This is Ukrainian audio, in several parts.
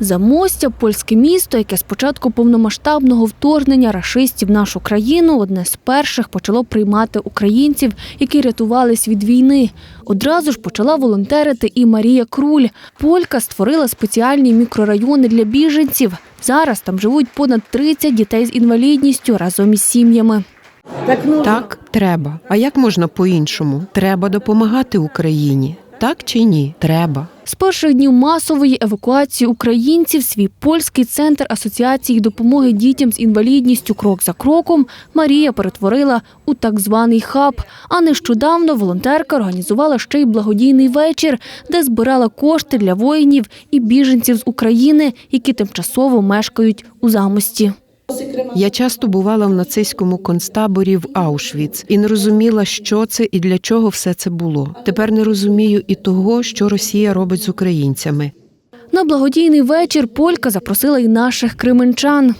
Замостя польське місто, яке з початку повномасштабного вторгнення рашистів в нашу країну одне з перших почало приймати українців, які рятувались від війни. Одразу ж почала волонтерити і Марія Круль. Полька створила спеціальні мікрорайони для біженців. Зараз там живуть понад 30 дітей з інвалідністю разом із сім'ями. Так, треба. А як можна по-іншому? Треба допомагати Україні. Так чи ні? Треба. З перших днів масової евакуації українців свій польський центр асоціації допомоги дітям з інвалідністю крок за кроком Марія перетворила у так званий хаб. А нещодавно волонтерка організувала ще й благодійний вечір, де збирала кошти для воїнів і біженців з України, які тимчасово мешкають у замості. Я часто бувала в нацистському концтаборі в Аушвіц і не розуміла, що це і для чого все це було. Тепер не розумію і того, що Росія робить з українцями. На благодійний вечір Полька запросила й наших кременчан.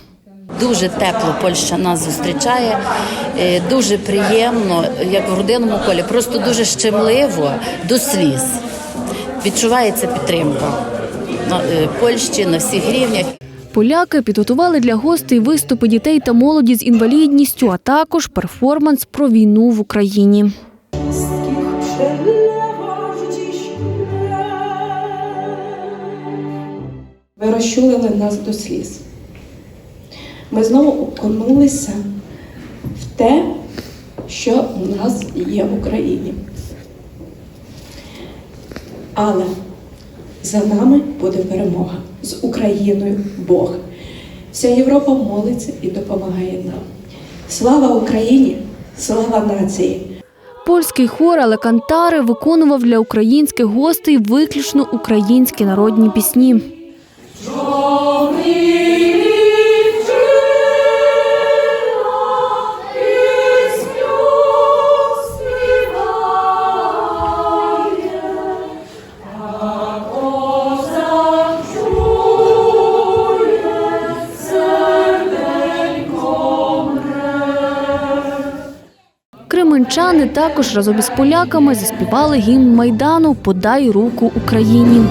Дуже тепло Польща нас зустрічає, е, дуже приємно, як в родинному колі, просто дуже щемливо до сліз. Відчувається підтримка на е, Польщі на всіх рівнях. Поляки підготували для гостей виступи дітей та молоді з інвалідністю, а також перформанс про війну в Україні. Ви розчулили нас до сліз. Ми знову окунулися в те, що у нас є в Україні. Але за нами буде перемога з Україною Бог. Вся Європа молиться і допомагає нам. Слава Україні! Слава нації! Польський хор але кантари виконував для українських гостей виключно українські народні пісні. Кременчани також разом із поляками заспівали гімн Майдану Подай руку Україні.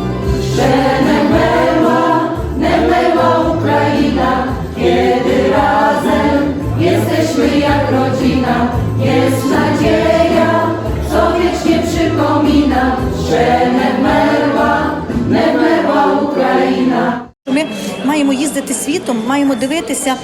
Їздити світом, маємо дивитися,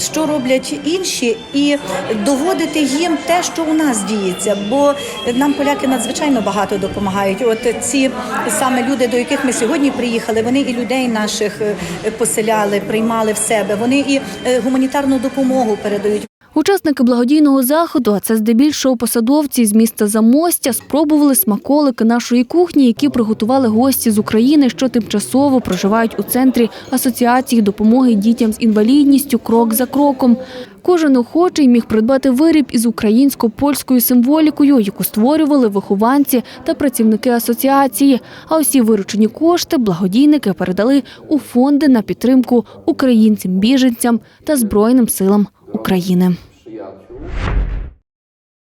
що роблять інші, і доводити їм те, що у нас діється. Бо нам поляки надзвичайно багато допомагають. От ці саме люди, до яких ми сьогодні приїхали, вони і людей наших е, поселяли, приймали в себе. Вони і е, гуманітарну допомогу передають. Учасники благодійного заходу, а це здебільшого посадовці з міста Замостя, спробували смаколики нашої кухні, які приготували гості з України, що тимчасово проживають у центрі асоціації допомоги дітям з інвалідністю крок за кроком. Кожен охочий міг придбати виріб із українсько-польською символікою, яку створювали вихованці та працівники асоціації. А усі виручені кошти благодійники передали у фонди на підтримку українцям-біженцям та Збройним силам України.